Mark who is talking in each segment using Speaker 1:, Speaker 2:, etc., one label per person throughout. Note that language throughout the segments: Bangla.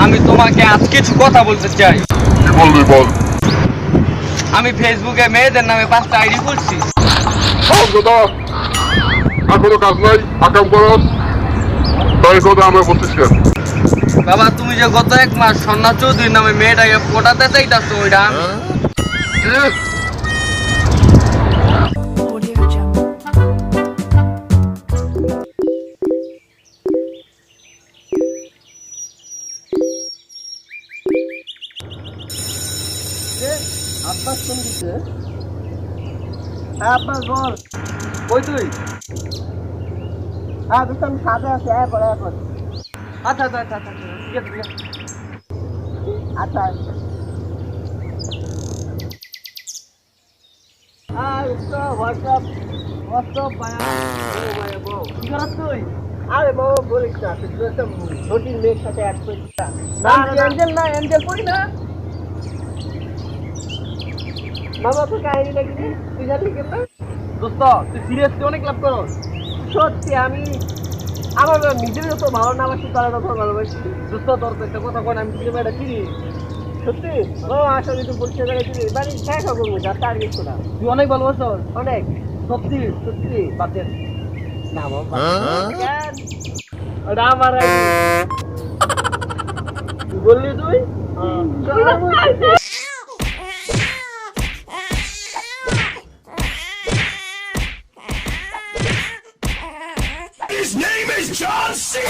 Speaker 1: আমি তোমাকে আজ কিছু কথা বলতে চাই।
Speaker 2: কি বলবি বল?
Speaker 1: আমি ফেসবুকে মেয়েদের নামে পাঁচটা আইডি করছি
Speaker 2: বল দাদা আর কোনো কাজ নাই আকাম করস তাই কথা আমরা বলতেছি
Speaker 1: বাবা তুমি যে গত এক মাস সন্না চৌধুরীর নামে মেয়েটাকে পটাতে চাইতাছো ওইটা
Speaker 3: আব্বাস ফোন দিছে। হ্যাঁ আব্বাস বল।
Speaker 1: কই তুই?
Speaker 3: হ্যাঁ দোস্ত আমি সাথে আছি হ্যাঁ পরে এখন
Speaker 1: আচ্ছা আচ্ছা আচ্ছা আচ্ছা ঠিক আছে ঠিক আছে।
Speaker 3: আচ্ছা। আরে বউ বলিস না তুই তো একটা ছোটির মেয়ের সাথে এক করিস না।
Speaker 1: অ্যাঞ্জেল না অ্যাঞ্জেল পড়ি না।
Speaker 3: বাবা তো কাহিনী লাগি তুই
Speaker 1: দোস্ত তুই সিরিয়াসলি অনেক লাভ করস।
Speaker 3: সত্যি আমি আমার নিজেরও তো ভালো না বাসি তারা তো ভালোবাসি।
Speaker 1: দোস্ত তোর তো একটা কথা কই আমি তুই মেয়েটা চিনি?
Speaker 3: সত্যি? ও আসলে তুই বলছে জায়গায় তুই বাড়ি দেখা করব যা তার কিছু না।
Speaker 1: তুই অনেক ভালোবাসস।
Speaker 3: অনেক।
Speaker 1: সত্যি
Speaker 3: সত্যি
Speaker 1: বাদ দে
Speaker 3: না বাবা?
Speaker 1: ওটা আমার
Speaker 3: তুই? বললি তুই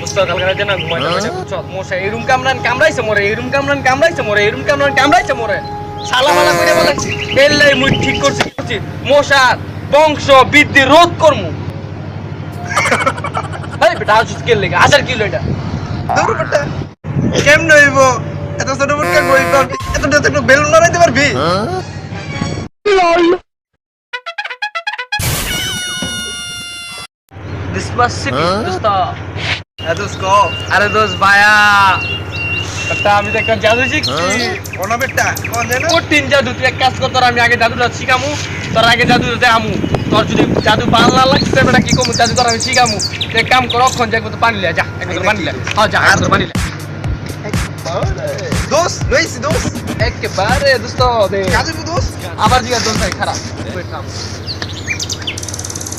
Speaker 1: দোস্ত কালকে রাতে না ঘুমাইতে পারছি বুঝছ? মশা এই রুম কামরান কামড়াইছে মরে এই রুম কামরান কামড়াইছে মরে এই রুম কামরান কামড়াইছে মরে। সালা মালা করে বলে এলাই মুই ঠিক করছি করছি। মশার বংশ বৃদ্ধি রোধ করমু। এই বেটা আজ কে লেগে? আজার কি লইটা
Speaker 4: দৌড় বেটা। কেমনে হইব? এত ছোট মুটকা গই পাবি এত ছোট ছোট বেলুন লড়াইতে পারবি?
Speaker 1: আরে ভায়া একটা আমি তো একটা জাদু শিখছি।
Speaker 4: কোন বেটা কোন জানো
Speaker 1: কঠিন জাদু তুই এক কাজ কর তোর আমি আগে জাদুটা শিখামু তোর আগে জাদু দেখামু। তোর যদি জাদু না লাগছে বেটা কি কমু? জাদু তোর আমি শিখামু। তুই কাম কর অক্ষণ যাই তো পানি লে যা পানি হ্যাঁ যা পানি লে।
Speaker 4: দোস লইছি দোস
Speaker 1: একেবারে দোস্ত দে
Speaker 4: কাজে দোস
Speaker 1: আবার জিগা দোস্ত ভাই খারাপ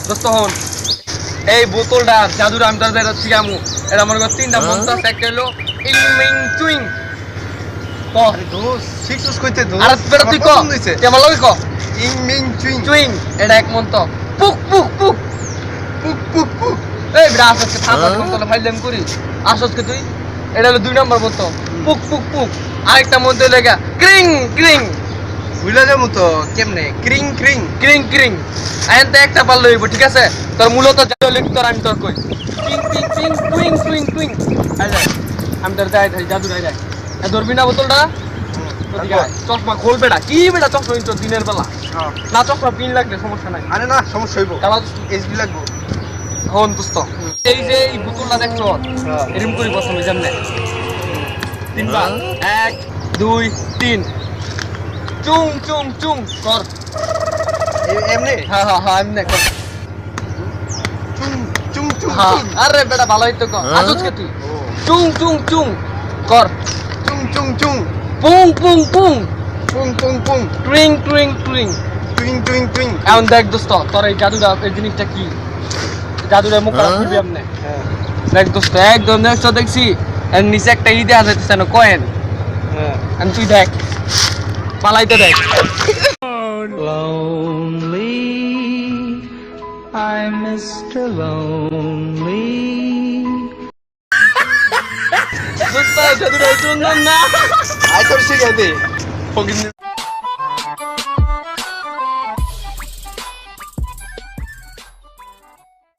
Speaker 1: দোস্ত হন এই বোতলটা জাদুটা আমি তোর যেটা শিখামু এটা মনে কর তিনটা মন্ত্র একটা হলো ইং মিং চুইং। ক?
Speaker 4: শিখছস কইতে দোস
Speaker 1: আর বেটা তুই ক? আমার লগে ক?
Speaker 4: ইং মিং চুইং।
Speaker 1: চুইং। এটা এক মন্ত্র। পুক পুক পুক।
Speaker 4: পুক পুক পুক।
Speaker 1: এই ফাইলাম করি। তুই। এটা হলো দুই নম্বর মন্ত্র পুক পুক পুক। আরেকটা মন্ত্র লেগা। ক্রিং ক্রিং।
Speaker 4: ভুলে যাব তো কেমনে? ক্রিং ক্রিং।
Speaker 1: ক্রিং ক্রিং। আইন তো একটা পারলে হইব ঠিক আছে? তোর মূলত জাদু লিখ তোর আমি তোর কই। ক্রিং ক্রিং ক্রিং টুইং টুইং আই যাই আমি তোর যাই যাই জাদু যাই যাই ধরবি না বোতলটা? চশমা খোল বেটা। কি বেটা চশমা নিচ্ছ দিনের বেলা? না চশমা পিন লাগবে সমস্যা নাই।
Speaker 4: আরে না সমস্যা হইব।
Speaker 1: কালা
Speaker 4: এসবি লাগবো।
Speaker 1: হন দোস্ত। এই যে এই বোতলটা দেখছ? এরকম করি বসো যেমনে তিনবার। এক দুই তিন। চুং চুং চুং কর।
Speaker 4: এমনি?
Speaker 1: হ্যাঁ হ্যাঁ হ্যাঁ এমনি কর।
Speaker 4: চুং চুং
Speaker 1: হ্যাঁ। আরে বেটা ভালোই তো কর। আজকে তুই। চুং চুং চুং কর।
Speaker 4: চুং চুং চুং।
Speaker 1: পুং পুং পুং।
Speaker 4: পুং পুং পুং।
Speaker 1: টুইং টুইং টুইং।
Speaker 4: টুইং টুইং টুইং।
Speaker 1: এখন দেখ দোস্ত তোর এই জাদুটা এই জিনিসটা কি? জাদুটা মুখ করবি আপনি
Speaker 4: হ্যাঁ।
Speaker 1: দেখ দোস্ত একদম দেখছ দেখছি। এর নিচে একটা ই দেওয়া যাচ্ছে না কয়েন।
Speaker 4: হ্যাঁ।
Speaker 1: আমি তুই দেখ পালাইতে দেখ। দোস্ত জাদুটা সুন্দর না?
Speaker 4: আই তোর শিখাই দে